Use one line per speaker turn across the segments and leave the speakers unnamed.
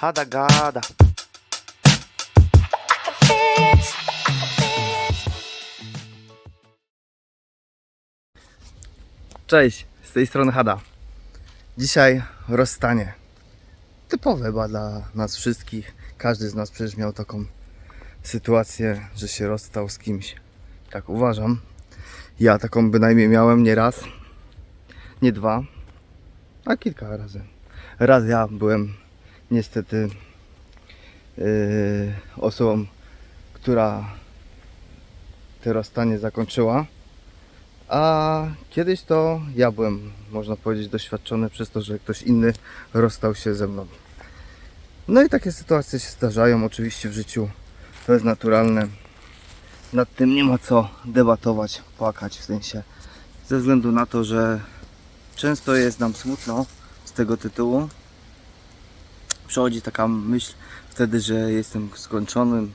Hada gada. Cześć, z tej strony Hada. Dzisiaj rozstanie. Typowe chyba dla nas wszystkich. Każdy z nas przecież miał taką sytuację, że się rozstał z kimś. Tak uważam. Ja taką bynajmniej miałem nie raz, nie dwa, a kilka razy. Raz ja byłem niestety yy, osobą, która to rozstanie zakończyła. A kiedyś to ja byłem, można powiedzieć, doświadczony przez to, że ktoś inny rozstał się ze mną. No i takie sytuacje się zdarzają oczywiście w życiu. To jest naturalne. Nad tym nie ma co debatować, płakać w sensie. Ze względu na to, że często jest nam smutno z tego tytułu. Przychodzi taka myśl wtedy, że jestem skończonym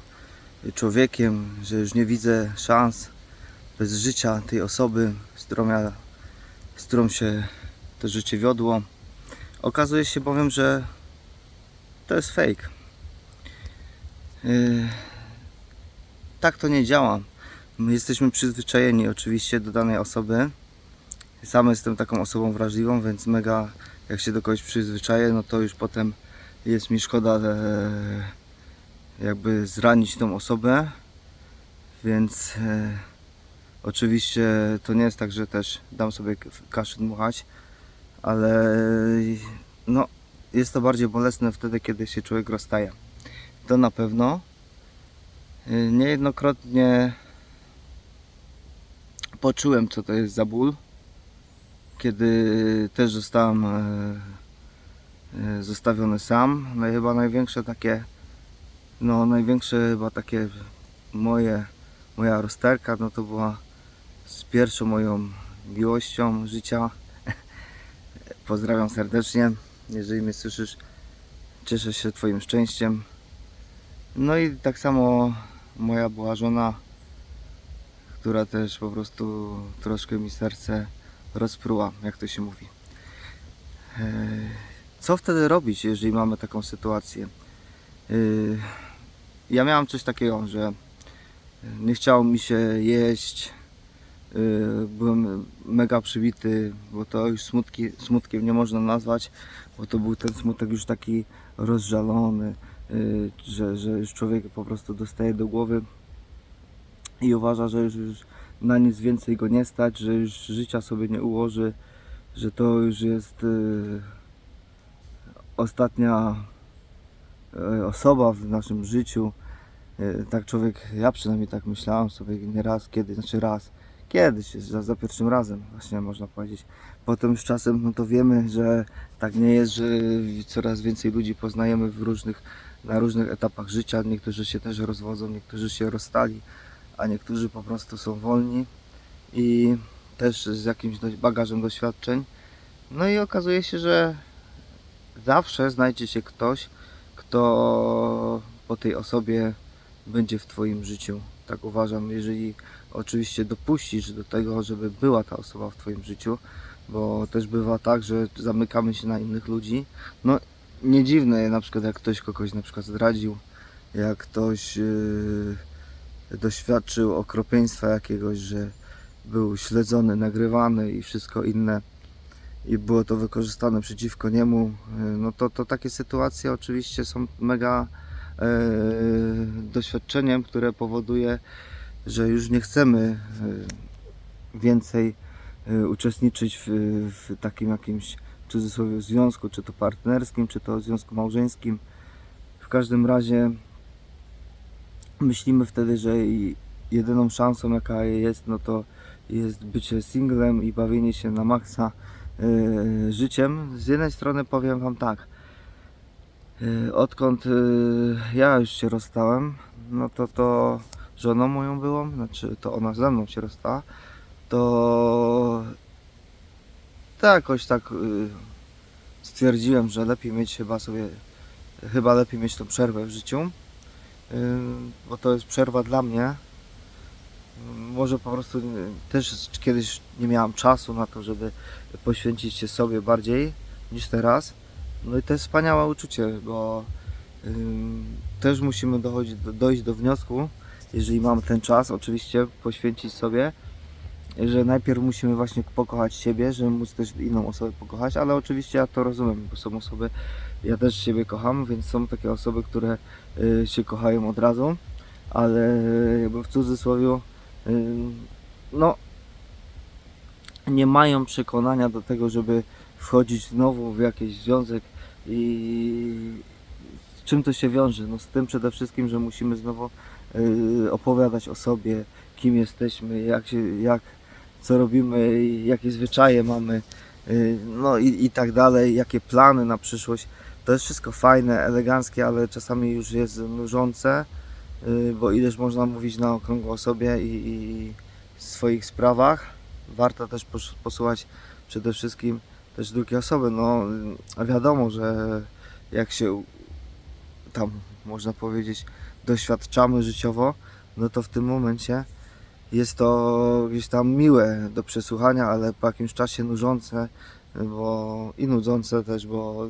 człowiekiem, że już nie widzę szans bez życia tej osoby, z którą, ja, z którą się to życie wiodło. Okazuje się bowiem, że to jest fake. Yy, tak to nie działa. My jesteśmy przyzwyczajeni oczywiście do danej osoby. Sam jestem taką osobą wrażliwą, więc mega jak się do kogoś przyzwyczaję, no to już potem jest mi szkoda e, jakby zranić tą osobę. Więc e, oczywiście to nie jest tak, że też dam sobie k- kaszę dmuchać, ale no jest to bardziej bolesne wtedy, kiedy się człowiek rozstaje. To na pewno. Y, Niejednokrotnie poczułem, co to jest za ból, kiedy też zostałem e, e, zostawiony sam. No i chyba największe takie, no największe chyba takie moje, moja rozterka, no to była z pierwszą moją miłością życia. Pozdrawiam serdecznie, jeżeli mnie słyszysz. Cieszę się Twoim szczęściem. No i tak samo moja była żona, która też po prostu troszkę mi serce rozpruła, jak to się mówi. Co wtedy robić, jeżeli mamy taką sytuację? Eee, Ja miałem coś takiego, że nie chciało mi się jeść, Yy, byłem mega przybity, bo to już smutki, smutkiem nie można nazwać, bo to był ten smutek już taki rozżalony, że, że już człowiek po prostu dostaje do głowy i uważa, że już, już na nic więcej go nie stać, że już życia sobie nie ułoży, że to już jest ostatnia yy, osoba w naszym życiu. Yy, Tak człowiek, ja przynajmniej tak myślałem sobie nieraz, kiedy, znaczy raz, kiedyś, za, za pierwszym razem, właśnie można powiedzieć. Potem z czasem, no to wiemy, że tak nie jest, że coraz więcej ludzi poznajemy w różnych, na różnych etapach życia. Niektórzy się też rozwodzą, niektórzy się rozstali, a niektórzy po prostu są wolni i też z jakimś bagażem doświadczeń. No i okazuje się, że zawsze znajdzie się ktoś, kto po tej osobie będzie w Twoim życiu. Tak uważam, jeżeli oczywiście dopuścisz do tego, żeby była ta osoba w Twoim życiu, bo też bywa tak, że zamykamy się na innych ludzi. No nie dziwne na przykład jak ktoś kogoś na przykład zdradził, jak ktoś yy, doświadczył okropieństwa jakiegoś, że był śledzony, nagrywany i wszystko inne i było to wykorzystane przeciwko niemu, yy, no to, to takie sytuacje oczywiście są mega e, doświadczeniem, które powoduje, że już nie chcemy e, więcej e, uczestniczyć w, w takim jakimś w cudzysłowie związku, czy to partnerskim, czy to związku małżeńskim. W każdym razie myślimy wtedy, że jedyną szansą jaka jest, no to jest bycie singlem i bawienie się na maksa e, życiem. Z jednej strony powiem Wam tak, e, odkąd e, ja już się rozstałem, no to to żoną moją byłą, znaczy to ona ze mną się rozstała, to jakoś tak y, stwierdziłem, że lepiej mieć chyba sobie, chyba lepiej mieć tą przerwę w życiu, y, bo to jest przerwa dla mnie. Może po prostu y, też kiedyś nie miałem czasu na to, żeby poświęcić się sobie bardziej niż teraz. No i to jest wspaniałe uczucie, bo też musimy dochodzić, do, dojść do wniosku, jeżeli mamy ten czas, oczywiście poświęcić sobie, że najpierw musimy właśnie pokochać siebie, żeby móc też inną osobę pokochać, ale oczywiście ja to rozumiem, bo są osoby, ja też siebie kocham, więc są takie osoby, które y, się kochają od razu, ale jakby w cudzysłowie, no nie mają przekonania do tego, żeby wchodzić znowu w jakiś związek i z czym to się wiąże? No z tym przede wszystkim, że musimy znowu y, opowiadać o sobie, kim jesteśmy, jak się, jak, co robimy, jakie zwyczaje mamy, y, no i, i tak dalej, jakie plany na przyszłość. To jest wszystko fajne, eleganckie, ale czasami już jest nużące, bo ileż można mówić na okrągło o sobie i, i swoich sprawach. Warto też pos- posłuchać przede wszystkim też drugiej osoby. No a wiadomo, że jak się tam można powiedzieć doświadczamy życiowo, no to w tym momencie jest to gdzieś tam miłe do przesłuchania, ale po jakimś czasie nużące, bo i nudzące też, bo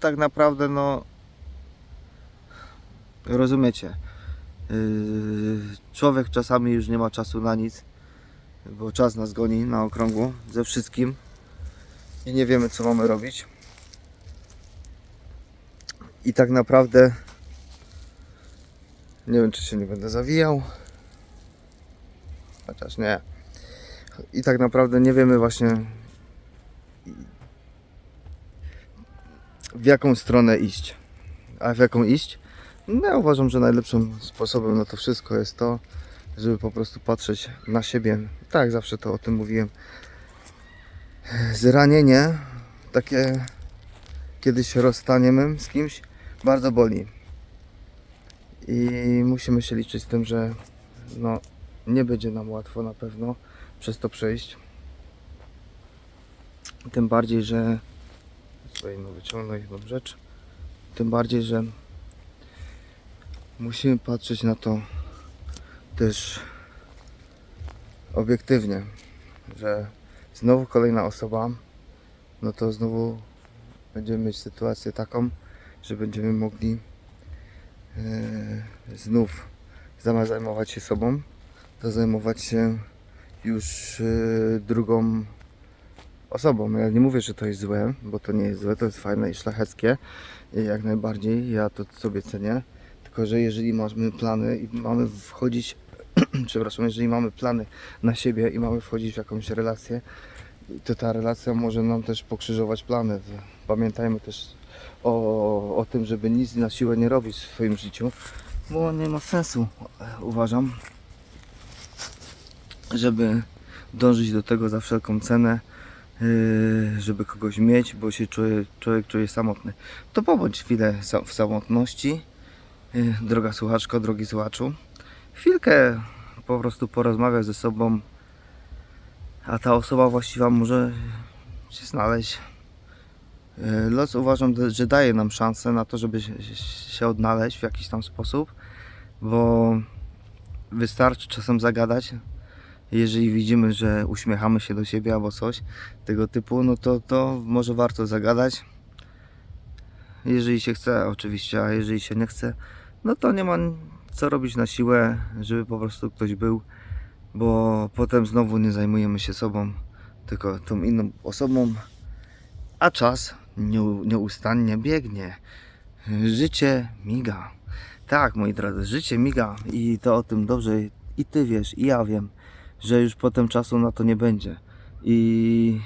tak naprawdę no rozumiecie. Yy, człowiek czasami już nie ma czasu na nic, bo czas nas goni na okrągło ze wszystkim i nie wiemy co mamy robić. I tak naprawdę nie wiem czy się nie będę zawijał. Chociaż nie. I tak naprawdę nie wiemy właśnie w jaką stronę iść. A w jaką iść? No ja uważam, że najlepszym sposobem na to wszystko jest to, żeby po prostu patrzeć na siebie. Tak, zawsze to o tym mówiłem. Zranienie, takie kiedy się rozstaniemy z kimś, bardzo boli. I musimy się liczyć z tym, że no, nie będzie nam łatwo na pewno przez to przejść. Tym bardziej, że sobie no wyciągnąć jedną rzecz. Tym bardziej, że musimy patrzeć na to też obiektywnie, że znowu kolejna osoba, no to znowu będziemy mieć sytuację taką, że będziemy mogli e, znów zamiast zajmować się sobą, to zajmować się już e, drugą osobą. Ja nie mówię, że to jest złe, bo to nie jest złe, to jest fajne i szlacheckie, i jak najbardziej, ja to sobie cenię. Tylko, że jeżeli mamy plany i mamy wchodzić, przepraszam, jeżeli mamy plany na siebie i mamy wchodzić w jakąś relację, to ta relacja może nam też pokrzyżować plany. Pamiętajmy też o, o tym, żeby nic na siłę nie robić w swoim życiu, bo nie ma sensu, uważam, żeby dążyć do tego za wszelką cenę, yy, żeby kogoś mieć, bo się czuje, człowiek czuje samotny. To pobądź chwilę w samotności, droga słuchaczko, drogi słuchaczu. Chwilkę po prostu porozmawiaj ze sobą, a ta osoba właściwa może się znaleźć. Yy, Los uważam, że daje nam szansę na to, żeby się odnaleźć w jakiś tam sposób, bo wystarczy czasem zagadać. Jeżeli widzimy, że uśmiechamy się do siebie albo coś tego typu, no to, to może warto zagadać. Jeżeli się chce, oczywiście, a jeżeli się nie chce, no to nie ma co robić na siłę, żeby po prostu ktoś był, bo potem znowu nie zajmujemy się sobą, tylko tą inną osobą, a czas nieu- nieustannie biegnie. Życie miga. Tak, moi drodzy, życie miga i to o tym dobrze i ty wiesz, i ja wiem, że już potem czasu na to nie będzie. I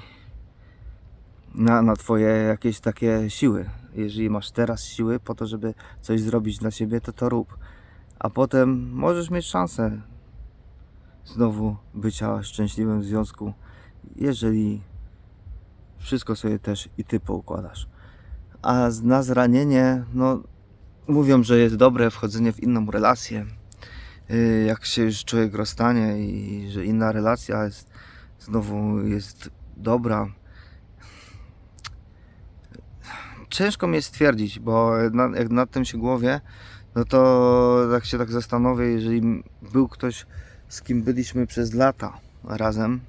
na, na twoje jakieś takie siły. Jeżeli masz teraz siły po to, żeby coś zrobić dla siebie, to to rób. A potem możesz mieć szansę znowu bycia szczęśliwym w związku, jeżeli wszystko sobie też i ty poukładasz. A na zranienie, no mówią, że jest dobre wchodzenie w inną relację. Yy, Jak się już człowiek rozstanie i że inna relacja jest znowu jest dobra. Ciężko mi jest stwierdzić, bo na, jak nad tym się głowie, no to jak się tak zastanowię, jeżeli był ktoś, z kim byliśmy przez lata razem,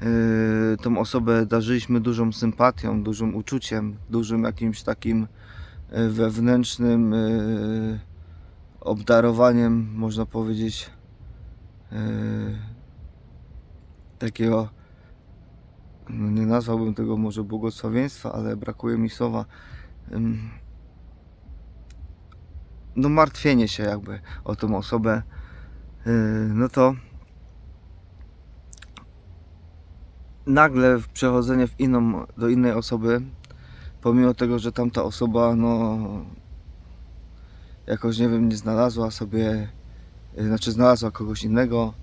yy, tą osobę darzyliśmy dużą sympatią, dużym uczuciem, dużym jakimś takim e, wewnętrznym e, obdarowaniem, można powiedzieć, e, takiego, nie nazwałbym tego może błogosławieństwa, ale brakuje mi słowa. No, martwienie się jakby o tą osobę, e, no to nagle przechodzenie w inną, do innej osoby, pomimo tego, że tamta osoba, no, jakoś, nie wiem, nie znalazła sobie, y, znaczy znalazła kogoś innego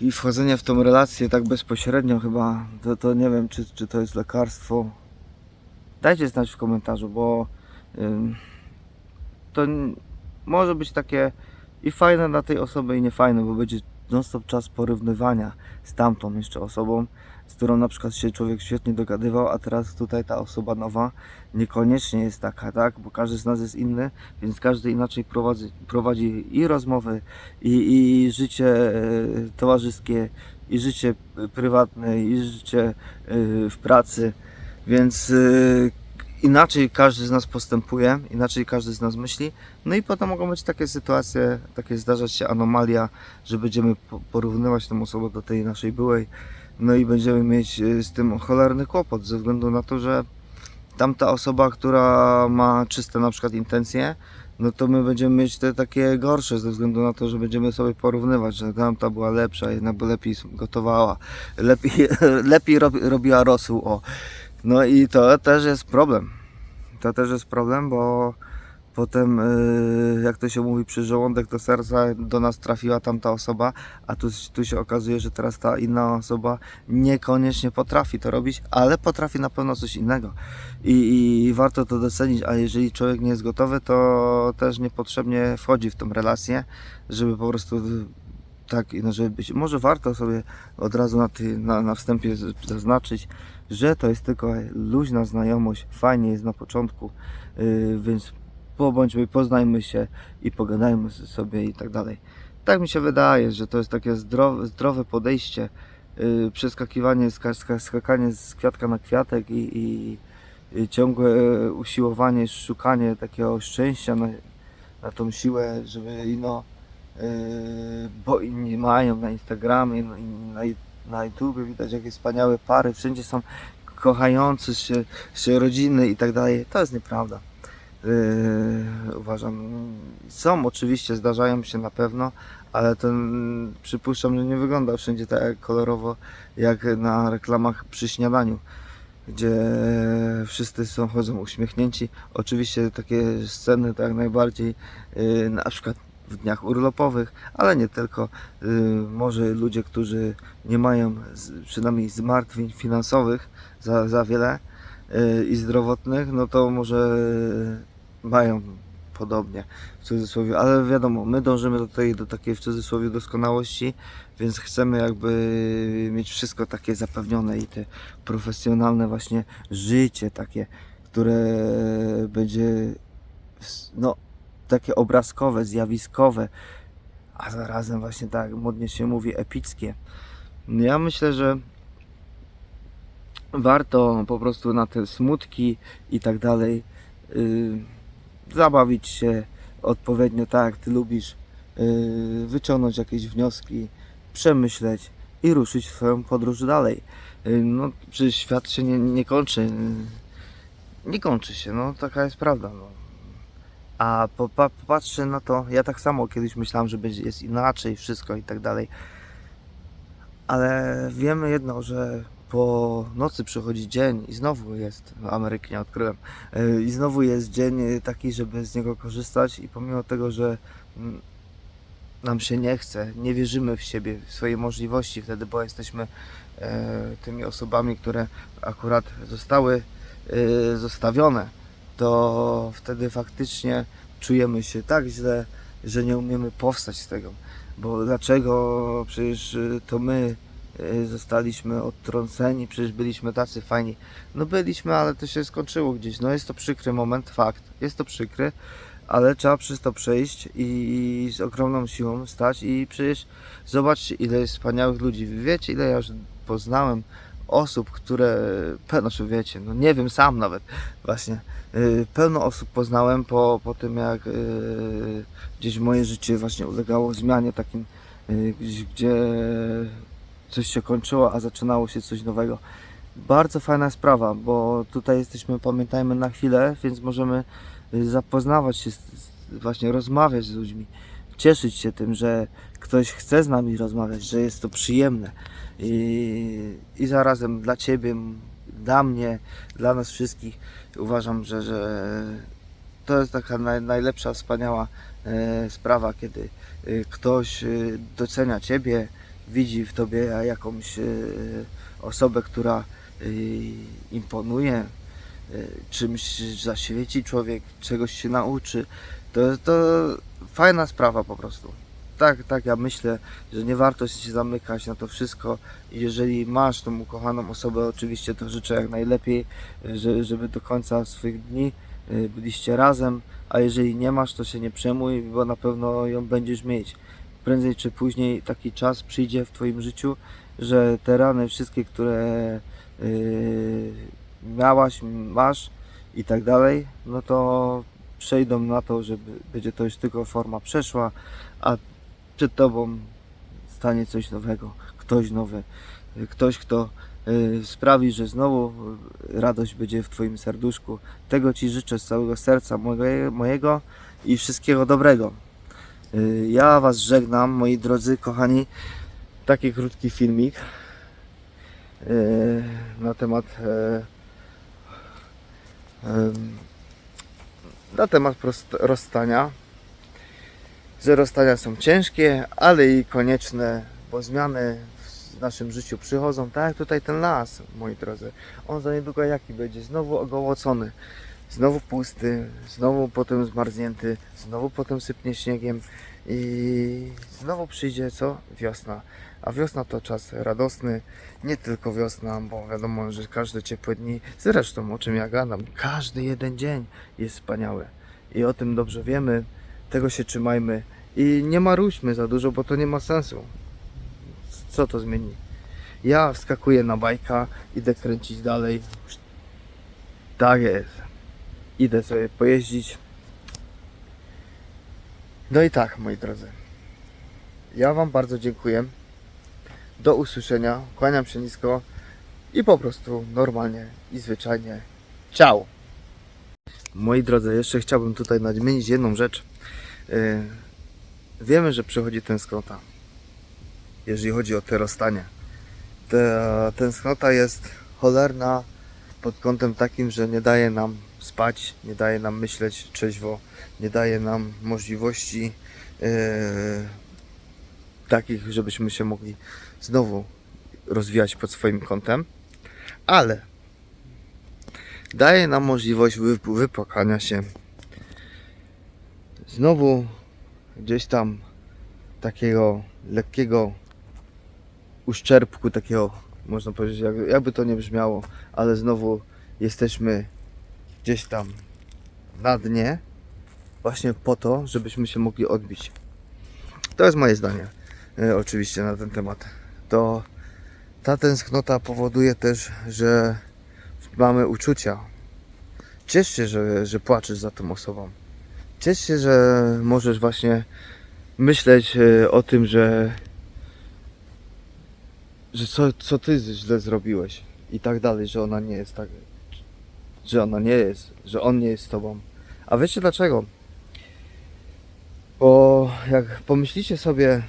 i wchodzenie w tą relację tak bezpośrednio chyba, to, to nie wiem, czy, czy to jest lekarstwo. Dajcie znać w komentarzu, bo to może być takie i fajne dla tej osoby i niefajne, bo będzie non-stop czas porównywania z tamtą jeszcze osobą, z którą na przykład się człowiek świetnie dogadywał, a teraz tutaj ta osoba nowa niekoniecznie jest taka, tak? Bo każdy z nas jest inny, więc każdy inaczej prowadzi, prowadzi i rozmowy, i, i życie e, towarzyskie, i życie prywatne, i życie e, w pracy, więc e, inaczej każdy z nas postępuje, inaczej każdy z nas myśli, no i potem mogą być takie sytuacje, takie zdarzać się anomalia, że będziemy po- porównywać tą osobę do tej naszej byłej, no i będziemy mieć e, z tym cholerny kłopot, ze względu na to, że tamta osoba, która ma czyste na przykład intencje, no to my będziemy mieć te takie gorsze, ze względu na to, że będziemy sobie porównywać, że tamta była lepsza, jednak by lepiej gotowała, lepiej, lepiej robi, robiła rosół, o. No i to też jest problem. To też jest problem, bo potem, yy, jak to się mówi, przy żołądek do serca do nas trafiła tamta osoba, a tu, tu się okazuje, że teraz ta inna osoba niekoniecznie potrafi to robić, ale potrafi na pewno coś innego. I, i warto to docenić, a jeżeli człowiek nie jest gotowy, to też niepotrzebnie wchodzi w tą relację, żeby po prostu tak, no żeby być. Może warto sobie od razu na, ty, na, na wstępie zaznaczyć, że to jest tylko luźna znajomość, fajnie jest na początku, yy, więc pobądźmy, poznajmy się i pogadajmy sobie i tak dalej. Tak mi się wydaje, że to jest takie zdrowe, zdrowe podejście, yy, przeskakiwanie, ska, ska, skakanie z kwiatka na kwiatek i, i, i ciągłe e, usiłowanie, szukanie takiego szczęścia na, na tą siłę, żeby ino, yy, bo inni mają na Instagramie, no, na, na YouTube widać jakie wspaniałe pary, wszędzie są kochające się, się rodziny i tak dalej. To jest nieprawda. Yy, uważam. Są oczywiście, zdarzają się na pewno, ale mm, przypuszczam, że nie wygląda wszędzie tak kolorowo jak na reklamach przy śniadaniu, gdzie wszyscy są chodzą uśmiechnięci. Oczywiście takie sceny to jak najbardziej yy, na przykład w dniach urlopowych, ale nie tylko. Yy, może ludzie, którzy nie mają z, przynajmniej zmartwień finansowych za, za wiele yy, i zdrowotnych, no to może mają podobnie w cudzysłowie, ale wiadomo, my dążymy do tej, do takiej w cudzysłowie doskonałości, więc chcemy jakby mieć wszystko takie zapewnione i te profesjonalne właśnie życie takie, które będzie no takie obrazkowe, zjawiskowe, a zarazem właśnie tak modnie się mówi epickie. Ja myślę, że warto po prostu na te smutki i tak dalej yy, zabawić się odpowiednio tak, jak ty lubisz, yy, wyciągnąć jakieś wnioski, przemyśleć i ruszyć swoją podróż dalej. Yy, no, przecież świat się nie, nie kończy. Yy, nie kończy się, no taka jest prawda. No. A popa- popatrzę na to, ja tak samo kiedyś myślałem, że będzie jest inaczej, wszystko i tak dalej. Ale wiemy jedno, że po nocy przychodzi dzień i znowu jest, no, Ameryki nie odkryłem, yy, i znowu jest dzień yy, taki, żeby z niego korzystać i pomimo tego, że mm, nam się nie chce, nie wierzymy w siebie, w swoje możliwości wtedy, bo jesteśmy e, tymi osobami, które akurat zostały e, zostawione, to wtedy faktycznie czujemy się tak źle, że nie umiemy powstać z tego. Bo dlaczego przecież e, to my e, zostaliśmy odtrąceni, przecież byliśmy tacy fajni. No byliśmy, ale to się skończyło gdzieś. No jest to przykry moment, fakt. Jest to przykry, ale trzeba przez to przejść i z ogromną siłą stać i przecież zobaczcie ile jest wspaniałych ludzi. Wiecie ile ja już poznałem osób, które, pe- znaczy wiecie, no nie wiem sam nawet, właśnie, y, pełno osób poznałem po, po tym, jak y, gdzieś moje życie właśnie ulegało zmianie takim, y, gdzieś- gdzie coś się kończyło, a zaczynało się coś nowego. Bardzo fajna sprawa, bo tutaj jesteśmy, pamiętajmy, na chwilę, więc możemy y, zapoznawać się, z, właśnie rozmawiać z ludźmi, cieszyć się tym, że ktoś chce z nami rozmawiać, że jest to przyjemne i, i zarazem dla Ciebie, dla mnie, dla nas wszystkich uważam, że, że to jest taka naj, najlepsza, wspaniała e, sprawa, kiedy e, ktoś e, docenia Ciebie, widzi w Tobie jakąś e, osobę, która e, imponuje, e, czymś zaświeci człowiek, czegoś się nauczy. To to fajna sprawa po prostu. Tak, tak, ja myślę, że nie warto się zamykać na to wszystko. Jeżeli masz tą ukochaną osobę, oczywiście to życzę jak najlepiej, że, żeby do końca swoich dni byliście razem, a jeżeli nie masz, to się nie przejmuj, bo na pewno ją będziesz mieć. Prędzej czy później taki czas przyjdzie w Twoim życiu, że te rany wszystkie, które y, miałaś, masz i tak dalej, no to przejdą na to, że będzie to już tylko forma przeszła, a przed Tobą stanie coś nowego, ktoś nowy, ktoś, kto y, sprawi, że znowu radość będzie w Twoim serduszku. Tego Ci życzę z całego serca moje- mojego i wszystkiego dobrego. Y, Ja Was żegnam, moi drodzy, kochani. Taki krótki filmik y, na temat em, na temat rozstania. Że rozstania są ciężkie, ale i konieczne, bo zmiany w naszym życiu przychodzą, tak jak tutaj ten las, moi drodzy. On za niedługo jaki będzie? Znowu ogołocony, znowu pusty, znowu potem zmarznięty, znowu potem sypnie śniegiem i znowu przyjdzie co? Wiosna. A wiosna to czas radosny, nie tylko wiosna, bo wiadomo, że każde ciepłe dni, zresztą o czym ja gadam, każdy jeden dzień jest wspaniały. I o tym dobrze wiemy, tego się trzymajmy i nie maruśmy za dużo, bo to nie ma sensu. Co to zmieni? Ja wskakuję na bajka, idę kręcić dalej. Tak jest. Idę sobie pojeździć. No i tak, moi drodzy. Ja Wam bardzo dziękuję. Do usłyszenia. Kłaniam się nisko i po prostu normalnie i zwyczajnie. Ciao! Moi drodzy, jeszcze chciałbym tutaj nadmienić jedną rzecz. Yy, wiemy, że przychodzi tęsknota, jeżeli chodzi o te rozstania. Ta tęsknota jest cholerna pod kątem takim, że nie daje nam spać, nie daje nam myśleć trzeźwo, nie daje nam możliwości yy, takich, żebyśmy się mogli znowu rozwijać pod swoim kątem, ale daje nam możliwość wy- wypłakania się. Znowu gdzieś tam takiego lekkiego uszczerbku, takiego można powiedzieć, jak, jakby to nie brzmiało, ale znowu jesteśmy gdzieś tam na dnie, właśnie po to, żebyśmy się mogli odbić. To jest moje zdanie, e, oczywiście, na ten temat. To ta tęsknota powoduje też, że mamy uczucia. Ciesz się, że, że płaczesz za tą osobą. Ciesz się, że możesz właśnie myśleć e, o tym, że, że co, co ty źle zrobiłeś i tak dalej, że ona nie jest tak, że ona nie jest, że on nie jest z tobą. A wiecie dlaczego? Bo jak pomyślicie sobie,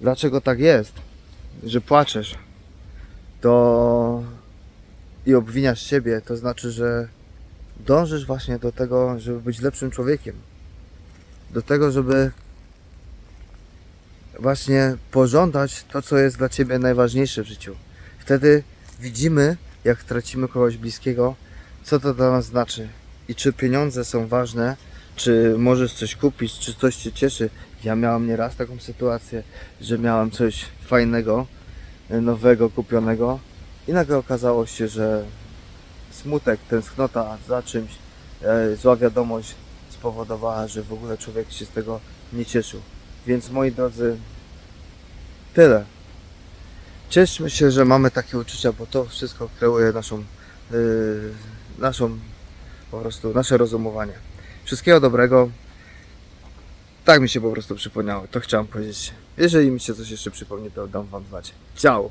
dlaczego tak jest, że płaczesz, to i obwiniasz siebie, to znaczy, że dążysz właśnie do tego, żeby być lepszym człowiekiem. Do tego, żeby właśnie pożądać to, co jest dla ciebie najważniejsze w życiu. Wtedy widzimy, jak tracimy kogoś bliskiego, co to dla nas znaczy i czy pieniądze są ważne, czy możesz coś kupić, czy coś cię cieszy. Ja miałam nieraz taką sytuację, że miałem coś fajnego, e, nowego, kupionego i nagle okazało się, że smutek, tęsknota za czymś, e, zła wiadomość spowodowała, że w ogóle człowiek się z tego nie cieszył. Więc moi drodzy, tyle. Cieszmy się, że mamy takie uczucia, bo to wszystko kreuje naszą, yy, naszą po prostu nasze rozumowanie. Wszystkiego dobrego. Tak mi się po prostu przypomniało. To chciałem powiedzieć. Jeżeli mi się coś jeszcze przypomni, to dam wam znać. Ciao!